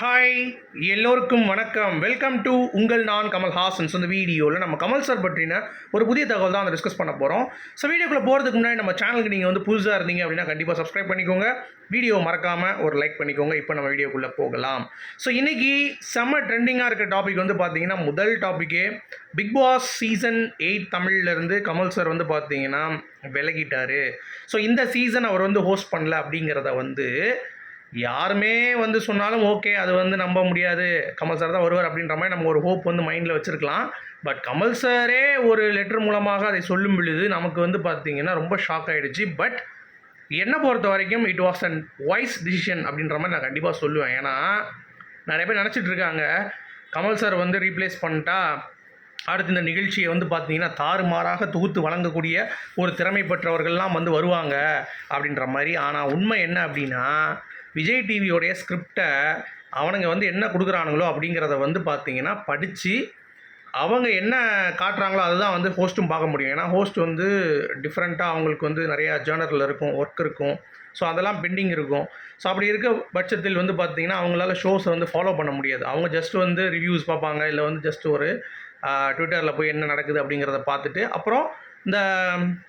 Hi எல்லோருக்கும் வணக்கம். Welcome to உங்கள் நான் கமல் ஹாசன்ஸ் இந்த வீடியோவில் நம்ம கமல் சார் பற்றின ஒரு புதிய தகவல் தான் அதை டிஸ்கஸ் பண்ண போகிறோம் ஸோ வீடியோக்குள்ளே போகிறதுக்கு முன்னாடி நம்ம சேனலுக்கு நீங்கள் வந்து புதுசாக இருந்தீங்க அப்படின்னா கண்டிப்பாக சப்ஸ்கிரைப் பண்ணிக்கோங்க. வீடியோ மறக்காமல் ஒரு லைக் பண்ணிக்கோங்க. இப்போ நம்ம வீடியோக்குள்ளே போகலாம். ஸோ இன்றைக்கி செம்ம ட்ரெண்டிங்காக இருக்க டாபிக் வந்து பார்த்தீங்கன்னா முதல் டாப்பிக்கே பிக் பாஸ் சீசன் எயிட் தமிழ்லேருந்து கமல் சார் வந்து பார்த்தீங்கன்னா விலகிட்டார். ஸோ இந்த சீசன் அவர் வந்து ஹோஸ்ட் பண்ணல அப்படிங்கிறத வந்து யாருமே வந்து சொன்னாலும் ஓகே அது வந்து நம்ப முடியாது. கமல் சார் தான் வருவார் அப்படின்ற மாதிரி நம்ம ஒரு ஹோப் வந்து மைண்டில் வச்சுருக்கலாம். பட் கமல் சாரே ஒரு லெட்டர் மூலமாக அதை சொல்லும் பொழுது நமக்கு வந்து பார்த்தீங்கன்னா ரொம்ப ஷாக் ஆகிடுச்சு பட் என்னை பொறுத்த வரைக்கும் it was and wise decision அப்படின்ற மாதிரி நான் கண்டிப்பாக சொல்லுவேன். ஏன்னா நிறைய பேர் நினச்சிட்டு இருக்காங்க. கமல் சார் வந்து ரீப்ளேஸ் பண்ணிட்டா அடுத்து இந்த நிகழ்ச்சியை வந்து பார்த்தீங்கன்னா தாறுமாறாக தொகுத்து வழங்கக்கூடிய ஒரு திறமை பெற்றவர்கள்லாம் வந்து வருவாங்க அப்படின்ற மாதிரி. ஆனால் உண்மை என்ன அப்படின்னா விஜய் டிவியோடைய ஸ்கிரிப்டை அவனுங்க வந்து என்ன கொடுக்குறானுங்களோ அப்படிங்கிறத வந்து பார்த்தீங்கன்னா படித்து அவங்க என்ன காட்டுறாங்களோ அதுதான் வந்து ஹோஸ்ட்டும் பார்க்க முடியும். ஏன்னா ஹோஸ்ட் வந்து டிஃப்ரெண்ட்டாக அவங்களுக்கு வந்து நிறையா ஜேர்னரில் இருக்கும் ஒர்க் இருக்கும். ஸோ அதெல்லாம் பெண்டிங் இருக்கும். ஸோ அப்படி இருக்க பட்சத்தில் வந்து பார்த்தீங்கன்னா அவங்களால ஷோஸை வந்து ஃபாலோ பண்ண முடியாது. அவங்க ஜஸ்ட் வந்து ரிவ்யூஸ் பார்ப்பாங்க. இல்லை வந்து ஜஸ்ட் ஒரு ட்விட்டரில் போய் என்ன நடக்குது அப்படிங்கிறத பார்த்துட்டு அப்புறம் இந்த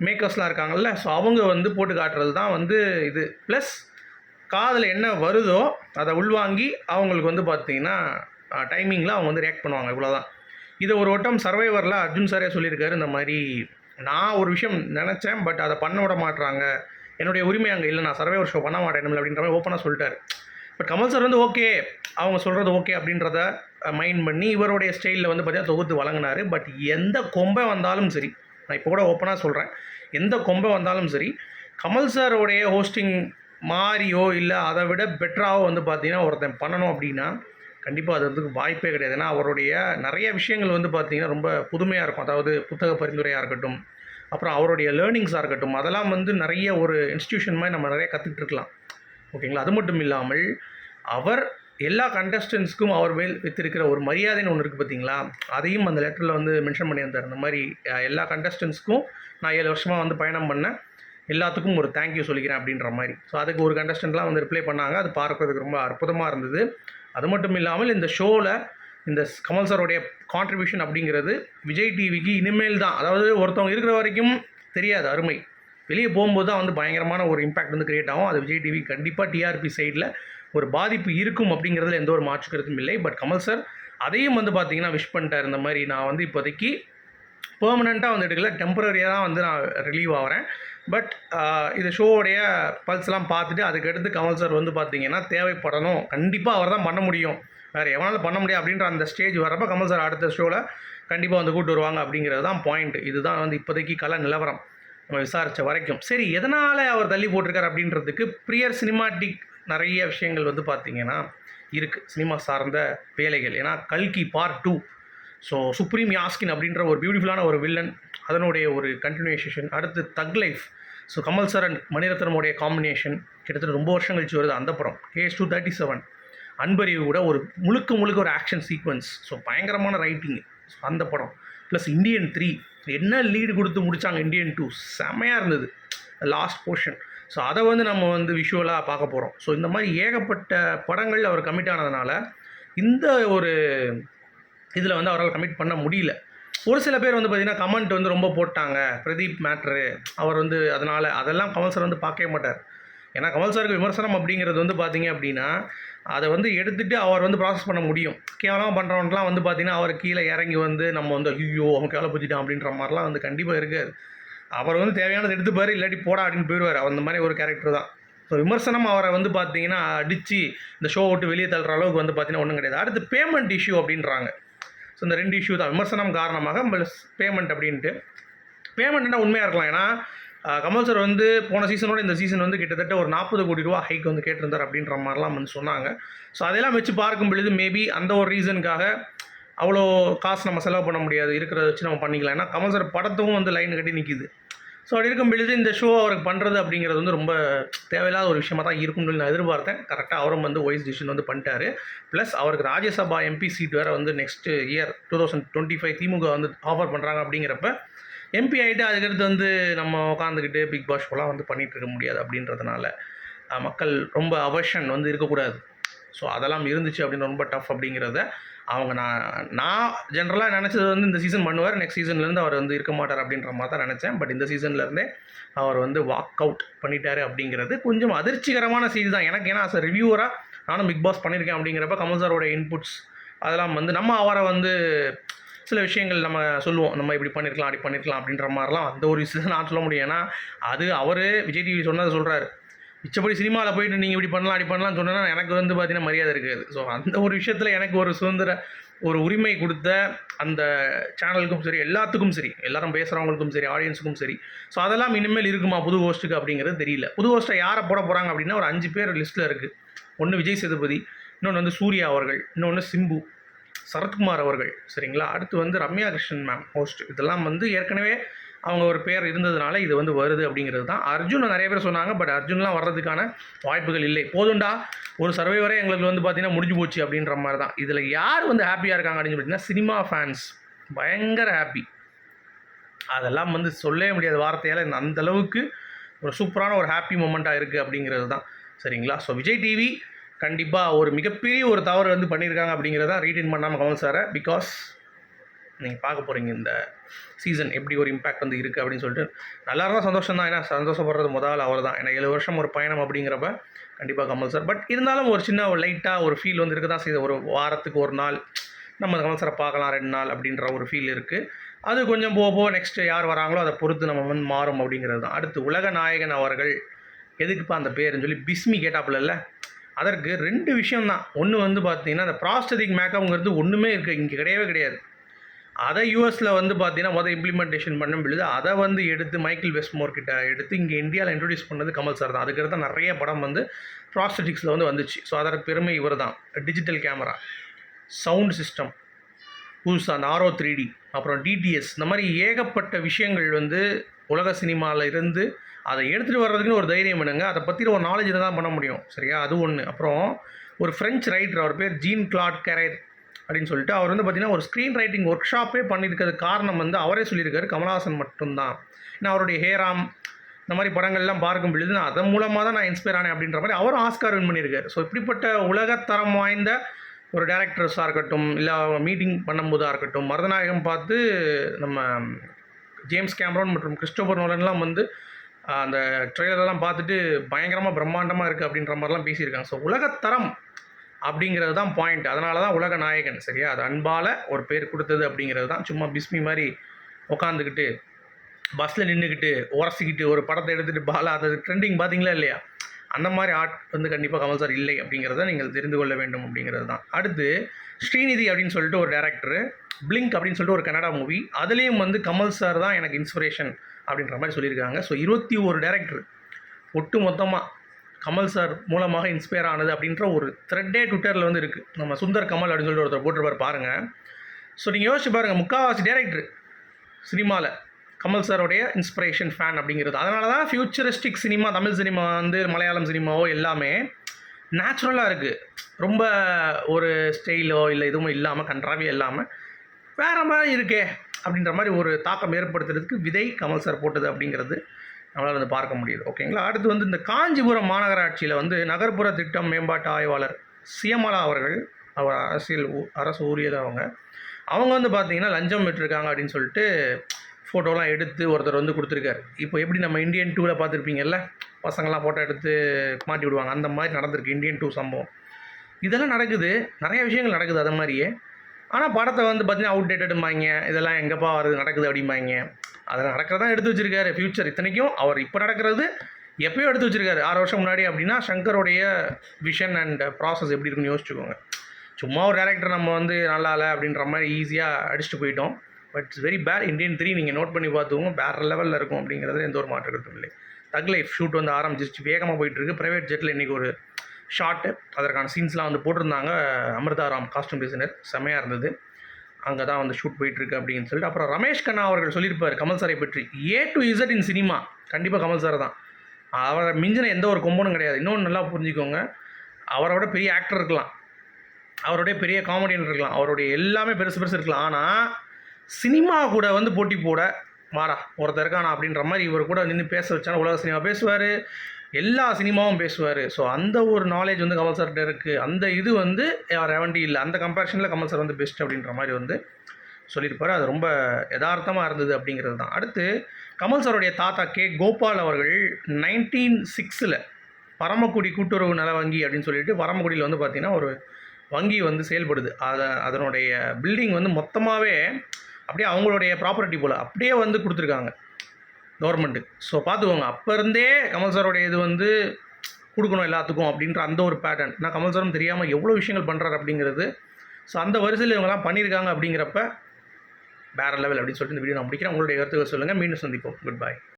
மேக்கர்ஸ்லாம் இருக்காங்கல்ல ஸோ அவங்க வந்து போட்டு காட்டுறது தான் வந்து இது. ப்ளஸ் காதில் என்ன வருதோ அதை உள்வாங்கி அவங்களுக்கு வந்து பார்த்தீங்கன்னா டைமிங்கில் அவங்க வந்து ரியாக்ட் பண்ணுவாங்க இவ்வளோதான் இதை ஒரு வட்டம் சர்வைவரில் அர்ஜுன் சாரே சொல்லியிருக்காரு இந்த மாதிரி நான் ஒரு விஷயம் நினச்சேன் பட் அதை பண்ண விட மாட்றாங்க. என்னுடைய உரிமை அங்கே இல்லை நான் சர்வைவர் ஷோ பண்ண மாட்டேன் அப்படின்ற மாதிரி ஓப்பனாக சொல்லிட்டாரு. பட் கமல் சார் வந்து ஓகே அவங்க சொல்கிறது ஓகே அப்படின்றத மைண்ட் பண்ணி இவருடைய ஸ்டைலில் வந்து பார்த்தீங்கன்னா தொகுத்து வழங்கினார். பட் எந்த கொம்பை வந்தாலும் சரி நான் இப்போ கூட ஓப்பனாக சொல்கிறேன் எந்த கொம்பை வந்தாலும் சரி கமல் சாரோடைய ஹோஸ்டிங் மாறியோ இல்லை அதை விட பெட்டராகவோ வந்து பார்த்தீங்கன்னா ஒருத்தன் பண்ணணும் அப்படின்னா கண்டிப்பாக அது வந்து வாய்ப்பே கிடையாது. ஏன்னா அவருடைய நிறைய விஷயங்கள் வந்து பார்த்திங்கன்னா ரொம்ப புதுமையாக இருக்கும். அதாவது புத்தக பரிந்துரையாக இருக்கட்டும் அப்புறம் அவருடைய லேர்னிங்ஸாக இருக்கட்டும் அதெல்லாம் வந்து நிறைய ஒரு இன்ஸ்டியூஷன் மாதிரி நம்ம நிறைய கற்றுக்கிட்டு இருக்கலாம். ஓகேங்களா அது மட்டும் இல்லாமல் அவர் எல்லா கண்டஸ்டன்ஸ்க்கும் அவர் மேல் வைத்திருக்கிற ஒரு மரியாதைன்னு ஒன்று இருக்குது பார்த்தீங்களா அதையும் அந்த லெட்டரில் வந்து மென்ஷன் பண்ணியிருந்தார். இந்த மாதிரி எல்லா கண்டஸ்டன்ஸ்க்கும் நான் ஏழு வருஷமாக வந்து பயணம் பண்ணேன். எல்லாத்துக்கும் ஒரு தேங்க்யூ சொல்லிக்கிறேன் அப்படின்ற மாதிரி. ஸோ அதுக்கு ஒரு கண்டஸ்டன்ட்லாம் வந்து ரிப்ளை பண்ணாங்க. அது பார்க்குறதுக்கு ரொம்ப அற்புதமாக இருந்தது. அது மட்டும் இல்லாமல் இந்த ஷோவில் இந்த கமல் சாரோடைய கான்ட்ரிபியூஷன் அப்படிங்கிறது விஜய் டிவிக்கு இனிமேல் தான். அதாவது ஒருத்தவங்க இருக்கிற வரைக்கும் தெரியாது அருமை. வெளியே போகும்போது தான் வந்து பயங்கரமான ஒரு இம்பாக்ட் வந்து கிரியேட் ஆகும். அது விஜய் டிவி கண்டிப்பாக டிஆர்பி சைடில் ஒரு பாதிப்பு இருக்கும் அப்படிங்கிறதுல எந்த ஒரு மாற்று கருத்தும் இல்லை. பட் கமல் சார் அதையும் வந்து பார்த்தீங்கன்னா விஷ் பண்ணிட்டார். இந்த மாதிரி நான் வந்து இப்போதைக்கு பெர்மனெண்ட்டாக வந்து எடுக்கல டெம்பரரியாக தான் வந்து நான் ரிலீவ் ஆகிறேன் பட் இது ஷோவோடைய பல்ஸ்லாம் பார்த்துட்டு அதுக்கடுத்து கமல் சார் வந்து பார்த்தீங்கன்னா தேவைப்படணும். கண்டிப்பாக அவர் தான் பண்ண முடியும். வேறு எவனாலும் பண்ண முடியும் அப்படின்ற அந்த ஸ்டேஜ் வரப்போ கமல் சார் அடுத்த ஷோவில் கண்டிப்பாக வந்து கூட்டு வருவாங்க அப்படிங்கிறது தான் பாயிண்ட் இதுதான் வந்து இப்போதைக்கு கல நிலவரம். நம்ம விசாரித்த வரைக்கும். சரி எதனால் அவர் தள்ளி போட்டிருக்கார் அப்படின்றதுக்கு ப்ரியர் சினிமாட்டிக் நிறைய விஷயங்கள் வந்து பார்த்திங்கன்னா இருக்குது சினிமா சார்ந்த வேலைகள். ஏன்னா கல்கி part two so supreme Yaskin அப்படின்ற ஒரு பியூட்டிஃபுல்லான ஒரு வில்லன் அதனுடைய ஒரு கண்டினியூஷேஷன் அடுத்து Thug Life so Kamal sir and மணிரத்னமுடைய combination கிட்டத்தட்ட ரொம்ப வருஷம் கழிச்சு வருது அந்த படம். KH two thirty seven Anbariv கூட ஒரு முழுக்க முழுக்க ஒரு ஆக்ஷன் சீக்வன்ஸ் ஸோ பயங்கரமான ரைட்டிங் ஸோ அந்த படம். ப்ளஸ் இந்தியன் த்ரீ என்ன லீடு கொடுத்து முடித்தாங்க இந்தியன் டூ செமையாக இருந்தது. லாஸ்ட் போர்ஷன் ஸோ அதை வந்து நம்ம வந்து விஷுவலாக பார்க்க போகிறோம் ஸோ இந்த மாதிரி ஏகப்பட்ட படங்கள் அவர் கமிட் ஆனதுனால இந்த ஒரு இதில் வந்து அவரால் கமிட் பண்ண முடியல. ஒரு சில பேர் வந்து பார்த்திங்கன்னா கமெண்ட் வந்து ரொம்ப போட்டாங்க. பிரதீப் மேட்ரு அவர் வந்து அதனால் அதெல்லாம் கமல் சார் வந்து பார்க்கவே மாட்டார். ஏன்னா கமல் சாருக்கு விமர்சனம் அப்படிங்கிறது வந்து பார்த்தீங்க அப்படின்னா அதை வந்து எடுத்துகிட்டு அவர் வந்து ப்ராசஸ் பண்ண முடியும். கேவலமாக பண்ணுறவன்லாம் வந்து பார்த்திங்கன்னா அவர் கீழே இறங்கி வந்து நம்ம வந்து ஐயோ அவன் கேவலை பற்றிட்டான் அப்படின்ற மாதிரிலாம் வந்து கண்டிப்பாக இருக்காது. அவர் வந்து தேவையானது எடுத்துப்பார் இல்லாட்டி போடா அப்படின்னு போயிடுவார் அந்த மாதிரி ஒரு கேரக்டர் தான். ஸோ விமர்சனம் அவரை வந்து பார்த்தீங்கன்னா அடித்து இந்த ஷோ விட்டு வெளியே தள்ளுற அளவுக்கு வந்து பார்த்தீங்கன்னா ஒன்றும் கிடையாது. அடுத்து பேமெண்ட் இஷ்யூ அப்படின்றாங்க. ஸோ இந்த ரெண்டு இஷ்யூ தான். விமர்சனம் காரணமாக பேமெண்ட் அப்படின்ட்டு. பேமெண்ட்னா உண்மையாக இருக்கலாம்? ஏன்னா கமல் சார் வந்து போன சீசனோட இந்த சீசன் வந்து கிட்டத்தட்ட ஒரு நாற்பது கோடி ரூபா ஹைக் வந்து கேட்டிருந்தார் அப்படின்ற மாதிரிலாம் வந்து சொன்னாங்க. ஸோ அதெல்லாம் வச்சு பார்க்கும் பொழுது மேபி அந்த ஒரு ரீசனுக்காக அவ்வளோ காசு நம்ம செலவு பண்ண முடியாது. இருக்கிறத வச்சு நம்ம பண்ணிக்கலாம். ஏன்னா கமல் சார் படத்தும் வந்து லைன் கட்டி நிற்கிது ஸோ அப்படி இருக்கும் பொழுது இந்த ஷோ அவருக்கு பண்ணுறது அப்படிங்கிறது வந்து ரொம்ப தேவையில்லாத ஒரு விஷயமா தான் இருக்கும்னு சொல்லி நான் எதிர்பார்த்தேன். கரெக்டாக அவரும் வந்து ஒய்ஸ் டிசிஷன் வந்து பண்ணிட்டாரு. ப்ளஸ் அவருக்கு ராஜ்யசபா எம்பி சீட் வேறு வந்து next year two thousand twenty five DMK வந்து ஆஃபர் பண்ணுறாங்க அப்படிங்கிறப்ப எம்பி ஆகிட்டு அதுக்கடுத்து வந்து நம்ம உட்காந்துக்கிட்டு பிக் பாஸ் ஷோலாம் வந்து பண்ணிகிட்டு இருக்க முடியாது அப்படின்றதுனால மக்கள் ரொம்ப அவர்ஷன் வந்து இருக்கக்கூடாது. ஸோ அதெல்லாம் இருந்துச்சு அப்படின்னு ரொம்ப டஃப் அப்படிங்கிறத அவங்க நான் நான் ஜென்ரலாக நினச்சது வந்து இந்த சீசன் பண்ணுவார். நெக்ஸ்ட் சீசன்லேருந்து அவர் வந்து இருக்க மாட்டார் அப்படின்ற மாதிரி தான் நினச்சேன். பட் இந்த சீசன்லேருந்தே அவர் வந்து வாக் அவுட் பண்ணிட்டாரு அப்படிங்கிறது கொஞ்சம் அதிர்ச்சிகரமான செய்தி தான். எனக்கு ஏன்னா அஸ் ரிவ்யூவராக நானும் பிக் பாஸ் பண்ணியிருக்கேன் அப்படிங்கிறப்ப கமல் சாரோட இன்புட்ஸ் அதெல்லாம் வந்து நம்ம அவரை வந்து சில விஷயங்கள் நம்ம சொல்லுவோம். நம்ம இப்படி பண்ணியிருக்கலாம் அப்படி பண்ணியிருக்கலாம் அப்படின்ற மாதிரிலாம் அந்த ஒரு விஷயத்தை நான் சொல்ல முடியும். ஏன்னா அது அவர் விஜய் டிவி சொன்னதை சொல்கிறாரு மிச்சப்படி சினிமாவில் போயிட்டு நீங்கள் இப்படி பண்ணலாம் அப்படி பண்ணலாம்னு சொன்னேன்னா எனக்கு வந்து பார்த்தீங்கன்னா மரியாதை இருக்காது. ஸோ அந்த ஒரு விஷயத்தில் எனக்கு ஒரு சுதந்திர ஒரு உரிமை கொடுத்த அந்த சேனலுக்கும் சரி எல்லாத்துக்கும் சரி எல்லாரும் பேசுகிறவங்களுக்கும் சரி ஆடியன்ஸுக்கும் சரி ஸோ அதெல்லாம் இனிமேல் இருக்குமா புது ஹோஸ்ட்டுக்கு அப்படிங்கிறது தெரியல. புது ஹோஸ்ட்டை யாரை போட போகிறாங்க அப்படின்னா ஒரு அஞ்சு பேர் லிஸ்ட்டில் இருக்குது ஒன்று விஜய் சேதுபதி இன்னொன்று வந்து சூர்யா அவர்கள் இன்னொன்று சிம்பு சரத்குமார் அவர்கள் சரிங்களா? அடுத்து வந்து ரம்யா கிருஷ்ணன் மேம் ஹோஸ்ட் இதெல்லாம் வந்து ஏற்கனவே அவங்க ஒரு பேர் இருந்ததுனால இது வந்து வருது அப்படிங்கிறது தான். அர்ஜுன் நிறைய பேர் சொன்னாங்க பட் அர்ஜுன்லாம் வர்றதுக்கான வாய்ப்புகள் இல்லை. போதுண்டா ஒரு சர்வைவரே எங்களுக்கு வந்து பார்த்திங்கன்னா முடிஞ்சு போச்சு அப்படின்ற மாதிரி தான். இதில் யார் வந்து ஹாப்பியாக இருக்காங்க அப்படின்னு பார்த்தீங்கன்னா சினிமா ஃபேன்ஸ் பயங்கர ஹாப்பி அதெல்லாம் வந்து சொல்லவே முடியாத வார்த்தையால் அந்தளவுக்கு ஒரு சூப்பரான ஒரு ஹாப்பி மூமெண்ட்டாக இருக்குது அப்படிங்கிறது தான். சரிங்களா? ஸோ விஜய் டிவி கண்டிப்பாக ஒரு மிகப்பெரிய ஒரு தவறு வந்து பண்ணியிருக்காங்க அப்படிங்கிறத ரீட்டைன் பண்ணாமல் கமல் சாரை பிகாஸ் நீங்கள் பார்க்க போகிறீங்க இந்த சீசன் எப்படி ஒரு இம்பாக்ட் வந்து இருக்குது அப்படின்னு சொல்லிட்டு. நல்லா இருந்தால் சந்தோஷம் தான் ஏன்னா சந்தோஷப்படுறது முதல் அவர் தான் ஏன்னா ஏழு வருஷம் ஒரு பயணம் அப்படிங்கிறப்ப கண்டிப்பாக கமல் சார் பட் இருந்தாலும் ஒரு சின்ன ஒரு லைட்டாக ஒரு ஃபீல் வந்து இருக்க தான் செய்யுது. ஒரு வாரத்துக்கு ஒரு நாள் நம்ம கமல் சாரை பார்க்கலாம் ரெண்டு நாள் அப்படின்ற ஒரு ஃபீல் இருக்குது அது கொஞ்சம் போக போக நெக்ஸ்ட்டு யார் வராங்களோ அதை பொறுத்து நம்ம வந்து மாறும் அப்படிங்கிறது தான் அடுத்து உலக நாயகன் அவர்கள் எதுக்குப்பா அந்த பேருன்னு சொல்லி பிஸ்மி கேட்டாப்புல இல்லை? அதற்கு ரெண்டு விஷயம் தான் ஒன்று வந்து பார்த்தீங்கன்னா அந்த ப்ராஸ்டதிக் மேக்கப்ங்கிறது ஒன்றுமே இருக்குது இங்கே கிடையவே கிடையாது. அதை யூஎஸில் வந்து பார்த்தீங்கன்னா மொதல் இம்ப்ளிமெண்டேஷன் பண்ணும் பொழுது அதை வந்து எடுத்து மைக்கேல் வெஸ்ட்மோர் கிட்ட எடுத்து இங்கே இந்தியாவில் இன்ட்ரடியூஸ் பண்ணது கமல் சார் தான். அதுக்கடுத்து நிறைய படம் வந்து ப்ராஸ்டெட்டிக்ஸில் வந்து வந்துச்சு. ஸோ அதோட பெருமை இவர் தான் டிஜிட்டல் கேமரா சவுண்ட் சிஸ்டம் புதுசாக அந்த ஆர்ஓ த்ரீ டி அப்புறம் டிடிஎஸ் இந்த மாதிரி ஏகப்பட்ட விஷயங்கள் வந்து உலக சினிமாவில் இருந்து அதை எடுத்துகிட்டு வர்றதுக்குன்னு ஒரு தைரியம் பண்ணுங்க அதை பற்றின ஒரு நாலேஜ் தான் பண்ண முடியும். சரியா? அது ஒன்று அப்புறம் ஒரு ஃப்ரெஞ்ச் ரைட்டர் அவர் பேர் ஜீன் கிளாட் கெரேர் அப்படின்னு சொல்லிட்டு அவர் வந்து பார்த்தீங்கன்னா ஒரு ஸ்க்ரீன் ரைட்டிங் ஒர்க் ஷாப்பே பண்ணியிருக்கிறது காரணம் வந்து அவரே சொல்லியிருக்காரு கமலஹாசன் மட்டும்தான். ஏன்னா அவருடைய ஹேராம் இந்த மாதிரி படங்கள்லாம் பார்க்கும் பொழுது நான் அதன் மூலமாக தான் நான் இன்ஸ்பயர் ஆனேன் அப்படின்ற மாதிரி அவரும் ஆஸ்கார் வின் பண்ணியிருக்காரு. ஸோ இப்படிப்பட்ட உலகத்தரம் வாய்ந்த ஒரு டேரக்டர்ஸாக இருக்கட்டும் இல்லை மீட்டிங் பண்ணும்போதாக இருக்கட்டும் மருதநாயகம் பார்த்து நம்ம ஜேம்ஸ் கேமரோன் மற்றும் கிறிஸ்டோபர் நோலன்லாம் வந்து அந்த ட்ரெய்லரெல்லாம் பார்த்துட்டு பயங்கரமாக பிரம்மாண்டமாக இருக்குது அப்படின்ற மாதிரிலாம் பேசியிருக்காங்க. ஸோ உலகத்தரம் அப்படிங்கிறது தான் பாயிண்ட் அதனால தான் உலக நாயகன் சரியா? அது அன்பால் ஒரு பேர் கொடுத்தது அப்படிங்கிறது தான். சும்மா பிஸ்மி மாதிரி உட்காந்துக்கிட்டு பஸ்ஸில் நின்றுக்கிட்டு உரசிக்கிட்டு ஒரு படத்தை எடுத்துகிட்டு பாலா அது ட்ரெண்டிங் பார்த்தீங்களா இல்லையா? அந்த மாதிரி ஆர்ட் வந்து கண்டிப்பாக கமல் சார் இல்லை அப்படிங்கிறத நீங்கள் தெரிந்து கொள்ள வேண்டும் அப்படிங்கிறது தான். அடுத்து ஸ்ரீநிதி அப்படின்னு சொல்லிட்டு ஒரு டேரக்டர் பிளிங்க் அப்படின்னு சொல்லிட்டு ஒரு கன்னடா மூவி அதுலேயும் வந்து கமல் சார் தான் எனக்கு இன்ஸ்பிரேஷன் அப்படின்ற மாதிரி சொல்லியிருக்காங்க. ஸோ இருபத்தி ஒரு டேரக்டர் ஒட்டு மொத்தமாக கமல் சார் மூலமாக இன்ஸ்பயர் ஆனது அப்படின்ற ஒரு த்ரெட்டே ட்விட்டரில் வந்து இருக்குது நம்ம சுந்தர் கமல் அப்படின்னு சொல்லிட்டு ஒருத்தர் போட்டிருப்பார் பாருங்கள் ஸோ நீங்கள் யோசிச்சு பாருங்கள் முக்கால்வாசி டேரக்டர் சினிமாவில் கமல் சாரோடைய இன்ஸ்பிரேஷன் ஃபேன் அப்படிங்கிறது. அதனால தான் ஃபியூச்சரிஸ்டிக் சினிமா தமிழ் சினிமா வந்து மலையாளம் சினிமாவோ எல்லாமே நேச்சுரலாக இருக்குது ரொம்ப ஒரு ஸ்டைலோ இல்லை எதுவும் இல்லாமல் கன்றாவே இல்லாமல் வேறு மாதிரி இருக்கே அப்படின்ற மாதிரி ஒரு தாக்கம் ஏற்படுத்துறதுக்கு விதை கமல் சார் போட்டது அப்படிங்கிறது நம்மளால் வந்து பார்க்க முடியுது. ஓகேங்களா? அடுத்து வந்து இந்த காஞ்சிபுரம் மாநகராட்சியில் வந்து நகர்ப்புற திட்டம் மேம்பாட்டு ஆய்வாளர் சியமலா அவர்கள் அவர் அரசியல் ஊ- அரசு ஊழியர் அவங்க. அவங்க வந்து பார்த்தீங்கன்னா லஞ்சம் விட்டுருக்காங்க அப்படின்னு சொல்லிட்டு ஃபோட்டோலாம் எடுத்து ஒருத்தர் வந்து கொடுத்துருக்காரு. இப்போ எப்படி நம்ம இந்தியன் டூவில் பார்த்துருப்பீங்கல்ல? பசங்களாம் ஃபோட்டோ எடுத்து மாட்டி விடுவாங்க. அந்த மாதிரி நடந்திருக்கு இந்தியன் டூ சம்பவம். இதெல்லாம் நடக்குது. நிறைய விஷயங்கள் நடக்குது. அது மாதிரியே ஆனால் படத்தை வந்து பார்த்தீங்கன்னா அவுடேட்டடும்பாங்க இதெல்லாம் எங்கேப்பா வருது நடக்குது அப்படிம்பாங்க. அதில் நடக்கிறதான் எடுத்து வச்சிருக்காரு. ஃப்யூச்சர் இத்தனைக்கும் அவர் இப்போ நடக்கிறது எப்பயோ எடுத்து வச்சிருக்காரு. ஆறு வருஷம் முன்னாடி அப்படின்னா சங்கருடைய விஷன் அண்ட் ப்ராசஸ் எப்படி இருக்குன்னு யோசிச்சுக்கோங்க. சும்மா ஒரு டேரக்டர் நம்ம வந்து நல்லா இல்லை அப்படின்ற மாதிரி ஈஸியாக அடிச்சுட்டு போயிட்டோம். But it's very bad Indian three நீங்கள் நோட் பண்ணி பார்த்துக்கோங்க. வேறு லெவலில் இருக்கும் அப்படிங்கிறது எந்த ஒரு மாற்று கருத்தும் இல்லை. தக் லைஃப் ஷூட் வந்து ஆரம்பிச்சிருச்சு. வேகமாக போயிட்டுருக்கு ப்ரைவேட் ஜெட்டில் இன்றைக்கி ஒரு ஷார்ட்டு. அதற்கான சீன்ஸ்லாம் வந்து போட்டிருந்தாங்க. அமிர்தாராம் காஸ்டியூம் டிசைனர் செமையாக இருந்தது. அங்கே தான் வந்து ஷூட் போயிட்டுருக்கு அப்படின்னு சொல்லிட்டு அப்புறம் ரமேஷ் கண்ணா அவர்கள் சொல்லியிருப்பார் கமல் சாரை பற்றி. A to Z in cinema கண்டிப்பாக கமல் சார் தான். அவரை மிஞ்சின எந்த ஒரு கொம்பனும் கிடையாது. இன்னொன்று நல்லா புரிஞ்சுக்கோங்க. அவரோட பெரிய ஆக்டர் இருக்கலாம். அவருடைய பெரிய காமெடியன் இருக்கலாம். அவருடைய எல்லாமே பெருசு பெருசு இருக்கலாம். ஆனால் சினிமா கூட வந்து போட்டி போட மாறா ஒருத்தர் இருக்கானா அப்படின்ற மாதிரி இவர் கூட நின்று பேச வச்சானா உலக சினிமா பேசுவார். எல்லா சினிமாவும் பேசுவார். ஸோ அந்த ஒரு நாலேஜ் வந்து கமல் சார்கிட்ட இருக்குது அந்த இது வந்து ரெவண்டி இல்லை. அந்த கம்பேரிஷனில் கமல் சார் வந்து பெஸ்ட் அப்படின்ற மாதிரி வந்து சொல்லியிருப்பார். அது ரொம்ப யதார்த்தமாக இருந்தது அப்படிங்கிறது தான். அடுத்து கமல் சாருடைய தாத்தா கே. கோபால் அவர்கள் நைன்டீன் சிக்ஸில் பரமக்குடி கூட்டுறவு நல வங்கி அப்படின்னு சொல்லிட்டு பரமக்குடியில் வந்து பார்த்திங்கன்னா ஒரு வங்கி வந்து செயல்படுது. அதை அதனுடைய பில்டிங் வந்து மொத்தமாகவே அப்படியே அவங்களுடைய ப்ராப்பர்ட்டி போல் அப்படியே வந்து கொடுத்துருக்காங்க. கவர்மெண்ட்டு ஸோ பார்த்துக்கோங்க. அப்போ இருந்தே கமல் சாரோடைய இது வந்து கொடுக்கணும் எல்லாத்துக்கும் அப்படின்ற அந்த ஒரு பேட்டர்ன் நான் கமல் சாரும் தெரியாமல் எவ்வளோ விஷயங்கள் பண்ணுறாரு அப்படிங்கிறது. ஸோ அந்த வரிசையில் இவங்கெல்லாம் பண்ணியிருக்காங்க அப்படிங்கிறப்ப வேறு லெவல் அப்படின்னு சொல்லிட்டு இந்த வீடியோ நான் முடிக்கிறேன். உங்களுடைய கருத்துக்கள் சொல்லுங்கள் மீண்டும் சந்திப்போம். குட் பாய்